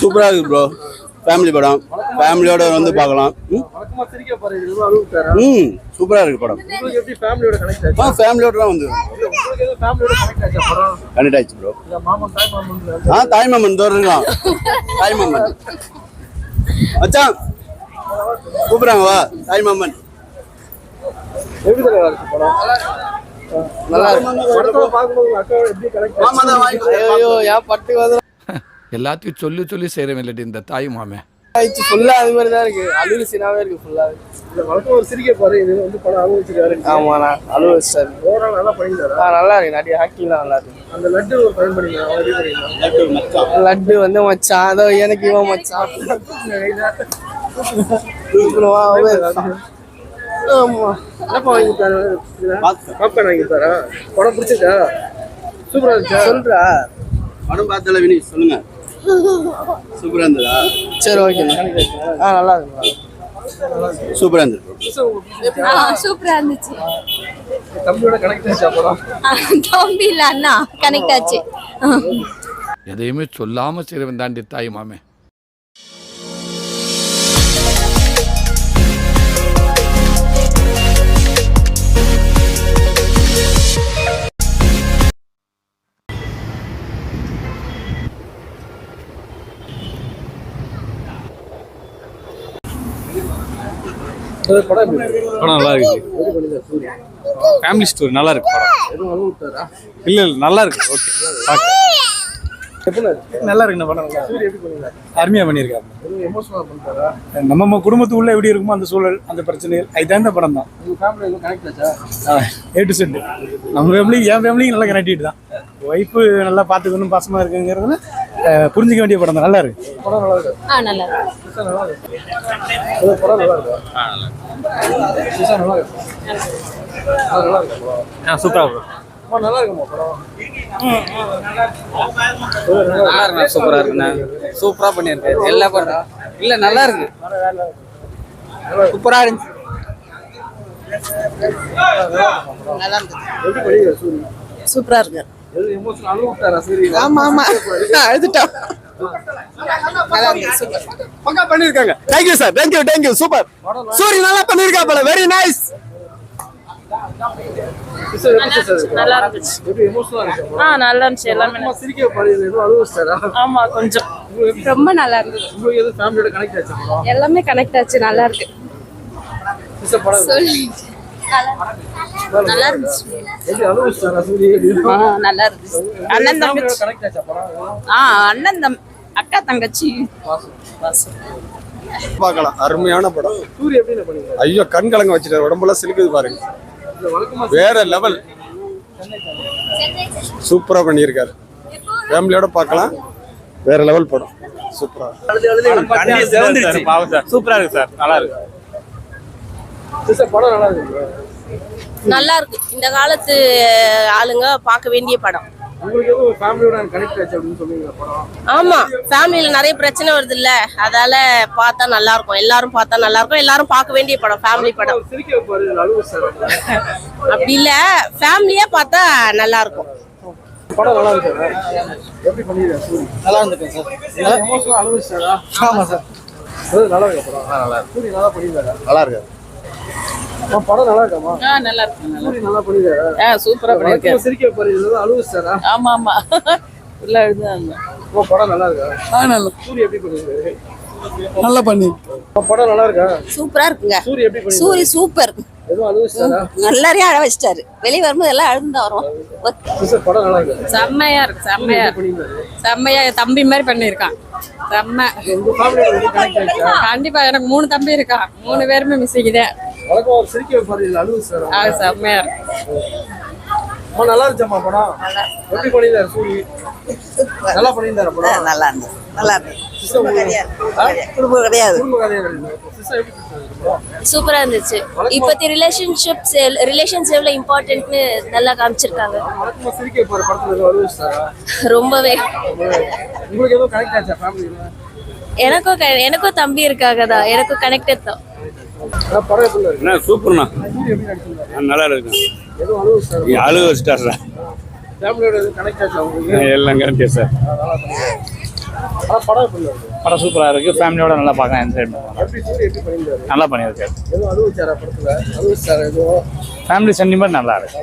சூப்பரா இருக்கு bro family படம். ஃபேமிலியோட வந்து பார்க்கலாம். ம்? வழக்கமா சிரிக்க பாரு இது எதுவும் அழுவிட்டாரா ம் சூப்பரா இருக்கு படம். ஆ ஃபேமிலியோட தான் வந்து கனெக்ட் ஆச்சா ப்ரோ இல்ல மாமன் தாய் மாமன் ஆ தாய் மாமன் தோறு இருக்கலாம். தாய் மாமன். மச்சான் கூப்பிடுறாங்க வா. தாய் மாமன். நல்லா இருக்கு ஐயோ ஏன் பட்டு வந்து எல்லாத்தையும் சொல்லி சொல்லி செய்கிறவன் இல்லாட்டி இந்த தாய் மாமே. ஆயிடுச்சு ஃபுல்லா அது மாதிரி தான் இருக்கு. அழுகு சீனாவே இருக்கு ஃபுல்லா இந்த வழக்கம் ஒரு சிரிக்க பாரு இது வந்து படம் அனுபவிச்சிருக்காரு ஆமாண்ணா அழுவ சார் ஓவரால் நல்லா பண்ணியிருந்தாரா ஆ நல்லா இருக்கு. நிறைய ஹாக்கிங்லாம் நல்லா இருக்கு. அந்த லட்டு ஒரு பயன் லட்டு வந்து மச்சான். அதோ எனக்கு இவன் மச்சான். ஆமா. என்னப்பா வாங்கி கொடுத்தாரு பாப்கார்ன் வாங்கி கொடுத்தாரா படம் பிடிச்சிருக்கா? சூப்பரா இருந்துச்சா? சொல்றா. படம் பார்த்தல வினி சொல்லுங்க. சூப்பரா இருந்ததா? சரி ஓகேண்ணா ஆ நல்லா இருக்கு. சூப்பரா இருந்தது. ஆ, சூப்பரா இருந்துச்சு. தம்பியோட கனெக்ட் ஆச்சா ஆ, தம்பி இல்ல அண்ணா. கனெக்ட் ஆச்சு. எதையுமே சொல்லாமல் செய்கிறவன் தாண்டி தாய் மாமே. படம் நல்லா இருக்கு. ஃபேமிலி ஸ்டோரி நல்லா இருக்கு படம். இல்ல இல்ல நல்லா இருக்கு. ஓகே நல்லா இருக்கு இந்த படம் நல்லா சூர்யா எப்படி பண்ணிருந்தாரு அருமையா பண்ணியிருக்காங்க எதுவும் எமோஷனலா பண்ணிட்டாரா? நம்ம நம்ம குடும்பத்துக்குள்ள எப்படி இருக்குமோ அந்த சூழல் அந்த பிரச்சனைகள் அதுதான் இந்த படம் தான். ஏ டு செட் நம்ம ஃபேமிலி என் ஃபேமிலியும் நல்லா கனெக்டிட் தான். ஒய்ஃபு நல்லா பார்த்துக்கணும் பாசமா இருக்குங்கிறதுல புரிஞ்சுக்க வேண்டிய படம் தான். நல்லா இருக்கு. படம் நல்லா இருக்கு. ஆ நல்லா இருக்கு. சிசா நல்லா இருக்கு. அது படம் நல்லா இருக்கு. நல்லா இருக்கு. அது நல்லா இருக்கு படம் சூப்பரா நல்லா இருக்குமா படம்? இருக்கு சூப்பரா இருக்குண்ணா. சூப்பரா பண்ணியிருக்காரு எல்லா படம் இல்ல நல்லா இருக்கு. சூப்பரா இருந்துச்சு. சூப்பரா இருக்கு. ஆமா ஆமா. அழுதுட்டோம். பக்கா பண்ணிருக்காங்க. Thank you sir thank you thank you super. Soori நல்லா பண்ணிருக்கா போல வெரி நைஸ் நல்லா இருந்துச்சு. எப்படி எமோஷனலா இருக்கு? ஆ நல்லா இருந்துச்சு. எல்லாமே ஆமா கொஞ்சம். ரொம்ப நல்லா படம் எல்லாமே கனெக்ட் ஆச்சு. நல்லா இருக்கு. நல்லா இருந்துச்சு. நல்லா இருந்துச்சு. அண்ணன் தம்பி கனெக்ட் ஆச்சா படம் ஆ அண்ணன் தம் அக்கா தங்கச்சி. பார்க்கலாம். அருமையான படம். சூர்யா எப்படி பண்ணிருக்காரு ஐயோ கண் கலங்க வச்சுட்டாரு. உடம்பெல்லாம் சிலுக்குது பாருங்க. வேற லெவல். சூப்பரா பண்ணியிருக்காரு. ஃபேமிலியோட பார்க்கலாம். வேற லெவல் படம். சூப்பரா. சூப்பரா இருக்கு சார். நல்லா இருக்கு. படம் நல்லா இருக்கு. நல்லா இருக்கு. இந்த காலத்து ஆளுங்க பார்க்க வேண்டிய படம். ஆமா ஃபேமிலியில நிறைய பிரச்சனை வருது இல்ல அதால பார்த்தா நல்லா இருக்கும். எல்லாரும் பார்த்தா நல்லா இருக்கும். எல்லாரும் பார்க்க வேண்டிய படம் ஃபேமிலி படம். அப்படி இல்ல. ஃபேமிலியா பார்த்தா நல்லா இருக்கும். படம் நல்லா இருக்கு எப்படி பண்ணிருக்காரு சூரி. நல்லா இருந்துருக்கு சார். எமோஷனல் அழுவு வச்சிட்டாரா ஆமா சார். அது நல்லா இருக்கு படம்? நல்லா இருக்கு. சூரி நல்லா பண்ணிருக்காரா? நல்லா இருக்கு. அம்மா, படம் நல்லா இருக்காமா ஆ நல்லா இருக்கு சூரி நல்லா பண்ணிருக்காரா? ஆ சூப்பரா வழக்கமா சிரிக்க அழுவு ஆமா ஆமா. உள்ள அம்மா, படம் நல்லா இருக்கா? ஆ நல்லா சூரி எப்படி பண்ணிருக்காரு? நல்லா பண்ணி. அம்மா, படம் நல்லா இருக்கா? சூப்பரா இருக்குங்க. சூரி எப்படி பண்ணிருக்காரு? சூரி சூப்பர். எல்லாரையும் அழ வச்சிட்டாரு. வெளியே வரும்போது எல்லாம் அழுந்து வரும் செம்மையா இருக்கு செம்மையா. பண்ணிருக்காரு? செம்மையா தம்பி மாதிரி பண்ணியிருக்கான். செம்ம. கண்டிப்பா எனக்கு மூணு தம்பி இருக்கான். மூணு பேருமே மிஸ்ஸிக்குதே வழக்கம் ஒரு சிரிக்க பாரு இதுல அழுவு வச்சிட்டாரா ஆ செம்மையா இருக்கு. அம்மா, நல்லா இருந்துச்சாம்மா படம் எப்படி பண்ணிருந்தாரு சூரி நல்லா பண்ணியிருந்தாரு படம் நல்லா இருந்தது நல்லா குடும்பம் கிடையாது? சூப்பரா இருந்துச்சு. இப்பத்தி ரிலேஷன்ஷிப்ஸ் ரிலேஷன்ஸ் எவ்வளவு இம்பார்ட்டன்ட்னு நல்லா காமிச்சிருக்காங்க. ரொம்பவே. எனக்கும் எனக்கும் தம்பி இருக்காங்க தான் எனக்கும் கனெக்டட் தான். இருக்கு என்ன சூப்பர்ண்ணா சூரி எப்படி நடிச்சிருந்தாரு நல்லா இருக்கு வச்சிட்டாரா அழுக வச்சுட்டார் சார் ஃபேமிலியோட எதுவும் கனெக்ட் ஆச்சா உங்களுக்கு? எல்லாம் கரெக்டே சார். படம் இருக்கு? சூப்பராக இருக்குது ஃபேமிலியோட நல்லா பார்க்கலாம் என்ஜாய் நல்லா பண்ணியிருக்காரு. எதுவும் அனுபவிச்சாரா படத்துல? அனுபவிச்சாரா எதுவும்? ஃபேமிலி சென்டிமெண்ட் நல்லா இருக்கு.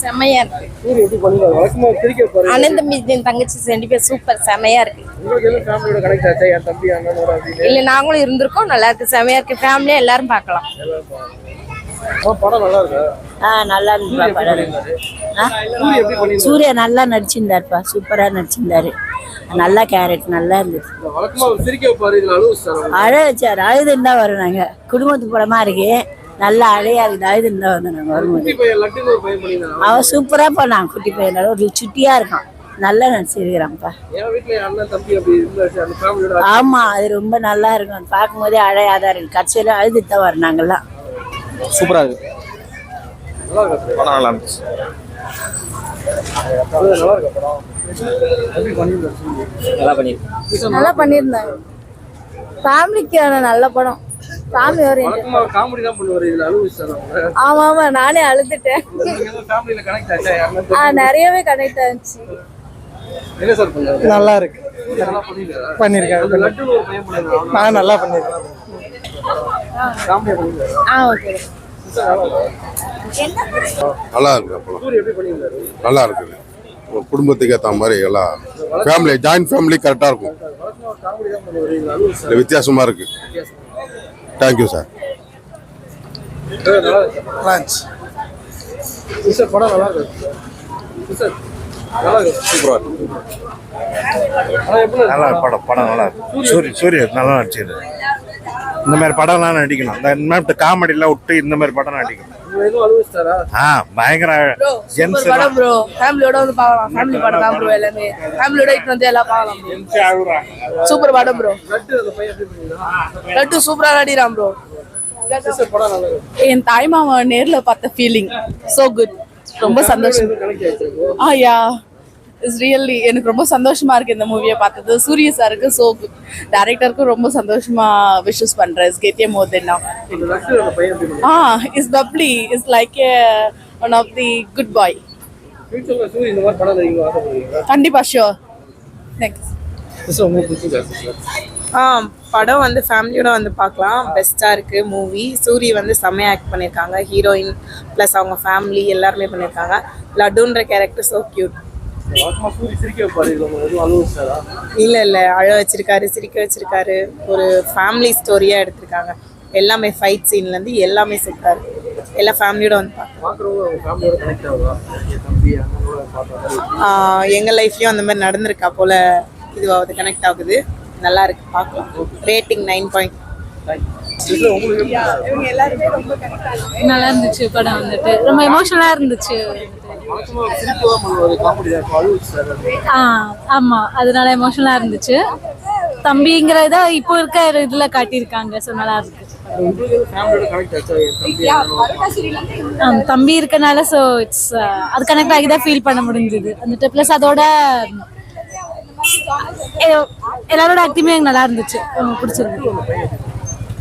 செமையா இருக்கு? சூரிய எப்படி பண்ணியிருந்தாரு வழக்கமா சிரிக்க போறீங்க. அனந்த மீன் தங்கச்சி ரெண்டு பேர் சூப்பர் செமையா இருக்கு. உங்களுக்கு எதுவும் ஃபேமிலியோட கனெக்ட் ஆச்சா? என் தம்பி அண்ணனோட அப்படின்னு? இல்ல நாங்களும் இருந்திருக்கோம். நல்லா இருக்கு செமையா இருக்கு. ஃபேமிலியா எல்லாரும் பார்க்கலாம். ஆ, படம் நல்லா இருக்கு? ஆ நல்லா இருந்துப்பா படம். ஆ? சூரிய எப்படி பண்ணியிருந்தாரு சூர்யா நல்லா நடிச்சிருந்தாருப்பா. சூப்பரா நடிச்சிருந்தாரு. நல்ல கேரட் நல்லா இருந்தது வழக்கமா அவர் சிரிக்க வைப்பாரு இதுல அனுபவிச்சாரா அழ வச்சாரு அழுதுன்னு தான் வரும் நாங்க குடும்பத்து படமா இருக்கு. நல்லா அழையா இருக்குது நாங்க வரும்போது. அவன் சூப்பரா பண்ணான் குட்டி பையன். ஒரு சுட்டியா இருக்கான். நல்லா நடிச்சிருக்கிறான்ப்பா. என் வீட்டுல என் அண்ணன் தம்பி அப்படி இருந்தாச்சு அந்த ஃபேமிலியோட ஆமா அது ரொம்ப நல்லா இருக்கும். பார்க்கும் போதே அழையாதான் இருக்கு. கட்சியில அழுதுட்டு தான் வரும் நாங்கெல்லாம். சூப்பரா இருக்கு. நல்லா இருக்கு படம்? நல்லா இருந்துச்சு. நல்லா பண்ணியிருந்தாங்க ஃபேமிலிக்கான நல்ல படம். ஃபேமிலி வரையும் வழக்கமா காமெடி தான் பண்ணுவாரு. இதுல அனுபவிச்சாரா அவங்க ஆமா ஆமா நானே அழுதுட்டேன். கனெக்ட் ஆச்சா? ஆ நிறையவே கனெக்ட் ஆச்சு. என்ன சார் பண்ணாரு நல்லா இருக்கு. பண்ணிருக்காரு? நான் நல்லா ஆ ஓகே. நல்லா இருக்கு நல்லா இருக்குது. ஒரு குடும்பத்துக்கு ஏற்ற மாதிரி எல்லாம் ஃபேமிலி ஜாயின்ட் ஃபேமிலி கரெக்டாக இருக்கும். வழக்கமா காமெடி தேங்க்யூ சார் நல்லா இருக்கு சார் படம் நல்லா இருக்கு. சார் நல்லா இருக்கு. சூப்பராக இருக்கு. நல்லா படம் படம் நல்லா இருக்கு. சூரிய. சூரிய நல்லா நடிச்சது இந்த மாதிரி படம்லாம் நடிக்கணும். இந்த மாதிரி காமெடிலாம் விட்டு இந்த மாதிரி படம் நடிக்கணும். ஆ பயங்கர ஜென்ஸ் படம் ப்ரோ ஃபேமிலியோட வந்து பார்க்கலாம். ஃபேமிலி படம் தான் ப்ரோ எல்லாமே. ஃபேமிலியோட இட்டு வந்து எல்லாம் பார்க்கலாம் சூப்பர் படம் ப்ரோ லட்டு சூப்பரா நடிக்கிறான் ப்ரோ என் தாய்மாமா நேர்ல பார்த்த ஃபீலிங் சோ குட் ரொம்ப சந்தோஷம். எதுவும் இட்ஸ் ரியல்லி எனக்கு ரொம்ப சந்தோஷமா இருக்கு இந்த மூவியை பார்த்தது. சூரிய சாருக்கு சோ டேரக்டருக்கும் ரொம்ப சந்தோஷமா விஷஸ் பண்றேன். கெட்டிய மோதென்னா இந்த then uh is bubbly is like a one of the good boy கண்டிப்பா ஷியோர் தேங்க்ஸ் ஆ படம் வந்து ஃபேமிலியோட வந்து பார்க்கலாம். பெஸ்ட்டாக இருக்குது மூவி சூரி வந்து செம்மையாக ஆக்ட் பண்ணியிருக்காங்க ஹீரோயின் ப்ளஸ் அவங்க ஃபேமிலி எல்லாருமே பண்ணியிருக்காங்க லட்டுன்ற கேரக்டர் ஸோ க்யூட் இல்லை இல்லை. அழ வச்சிருக்காரு சிரிக்க வச்சிருக்காரு. ஒரு ஃபேமிலி ஸ்டோரியாக எடுத்திருக்காங்க. எல்லாமே ஃபைட் சீன்லேருந்து எல்லாமே சூப்பராக எல்லா ஃபேமிலியோட வந்து பார்க்கலாம் பாக்குறவங்க அவங்க ஃபேமிலியோட கனெக்ட் ஆகுதா? என் தம்பி அண்ணனோட பார்த்த மாதிரி ஆஹ் எங்க லைஃப்லயும் அந்த மாதிரி நடந்திருக்கா போல இதுவாகுது கனெக்ட் ஆகுது. நல்லா இருக்கு பார்க்கலாம் ரேட்டிங் நைன் பாயிண்ட் நல்லா இருந்துச்சு படம் வந்துட்டு. ரொம்ப எமோஷனலா இருந்துச்சு. ஆமா. அதனால எமோஷனலா இருந்துச்சு. தம்பிங்கிறத இப்போ இருக்க இதுல காட்டியிருக்காங்க ஸோ நல்லா இருக்கு தம்பி அண்ணனோட ஆ, தம்பி இருக்கனால ஸோ இட்ஸ் அது கனெக்ட் ஆகி தான் ஃபீல் பண்ண முடிஞ்சது. வந்துட்டு ப்ளஸ் அதோட எல்லாரோட ஆக்டிங்குமே எனக்கு நல்லா இருந்துச்சு. பிடிச்சிருக்கு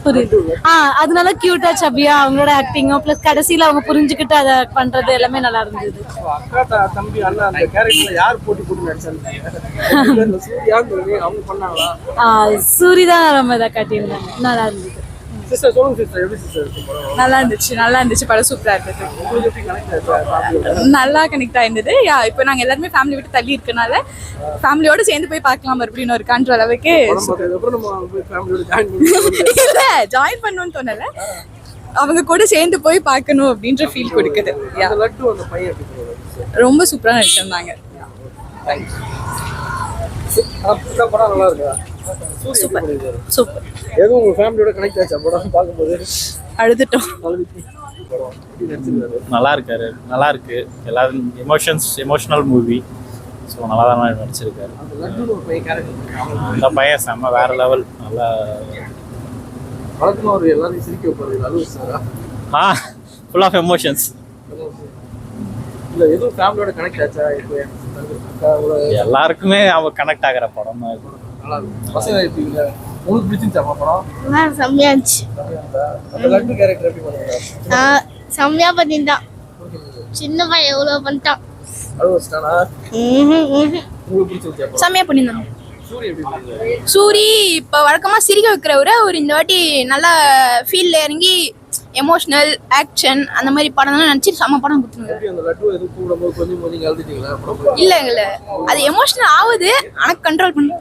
புரியுது. ஆ அதனால கியூட்டா சபியா அவங்களோட ஆக்டிங்கும் ப்ளஸ் கடைசியில அவங்க புரிஞ்சுக்கிட்டு அதை பண்றது எல்லாமே நல்லா இருந்தது. அக்கா த- தம்பி அண்ணா அந்த கேரக்டர்ல யார் போட்டி போட்டு நடிச்சாங்க சூர்யான்னு அவங்க பண்ணாங்களா? ஆ, சூரி தான் ரொம்ப இதாக காட்டியிருந்தாங்க. நல்லா இருந்தது. சிஸ்டர் சொல்லுங்க சிஸ்டர் எப்படி சிஸ்டர் இருக்கு நல்லா இருந்துச்சு நல்லா இருந்துச்சு படம் சூப்பரா ஃபேமிலியோட நல்லா கனெக்ட் ஆயிருந்தது. யா இப்போ நாங்க எல்லாருமே ஃபேமிலி விட்டு தள்ளி இருக்கனால ஃபேமிலியோட சேர்ந்து போய் பார்க்கலாம் மறுபடியும் ஒரு காண்ற அளவுக்கு. இல்ல ஜாயின் பண்ணணும்னு தோணல. அவங்க கூட சேர்ந்து போய் பார்க்கணும் அப்படின்ற ஃபீல் கொடுக்குது. ரொம்ப சூப்பரா நடிச்சிருந்தாங்க. அக்கா படம் நல்லா இருக்கா? சூப்பர். சூப்பர். எதுவும் உங்க ஃபேமிலியோட கனெக்ட் ஆச்சா படம் பார்க்கும்போது. அழுதுட்டோம். நல்லா இருக்காரு நல்லா இருக்கு. எல்லாரும் எமோஷன்ஸ் எமோஷனல் மூவி ஸோ நல்லா தான் நடிச்சிருக்காரு. அந்த பையன் செம்ம வேற லெவல் நல்லா வழக்கமா அவர் எல்லாரையும் சிரிக்க வைப்பாரு ஆ ஃபுல் ஆஃப் எமோஷன்ஸ் இல்ல எதுவும் ஃபேமிலியோட கனெக்ட் ஆச்சா? இப்போ எல்லாருக்குமே அவ கனெக்ட் ஆகிற படம் தான் இது. நல்லா இருக்கும் பசங்க இருப்பீங்க உங்களுக்கு பிடிச்சிருச்சா படம்? செம்மையா இருந்துச்சு. அந்த லட்டு கேரக்டர் எப்படி பண்ணுவாங்க? செம்மையா பண்ணியிருந்தான் சின்ன பையன் எவ்வளோ பண்ணிட்டான். அழுவ வச்சிட்டானா உங்களுக்கு பிடிச்சிருச்சா படம்? செம்மையா பண்ணிருந்தாரு? சூரி இப்போ வழக்கமா சிரிக்க வைக்கிறவரு அவர் இந்த வாட்டி நல்லா ஃபீல்ட்ல இறங்கி எமோஷனல் ஆக்ஷன் அந்த மாதிரி படம்லாம் நினச்சி செம்ம படம் கொடுத்துருங்க இல்ல இல்ல. அது எமோஷனல் ஆகுது ஆனா கண்ட்ரோல் பண்ண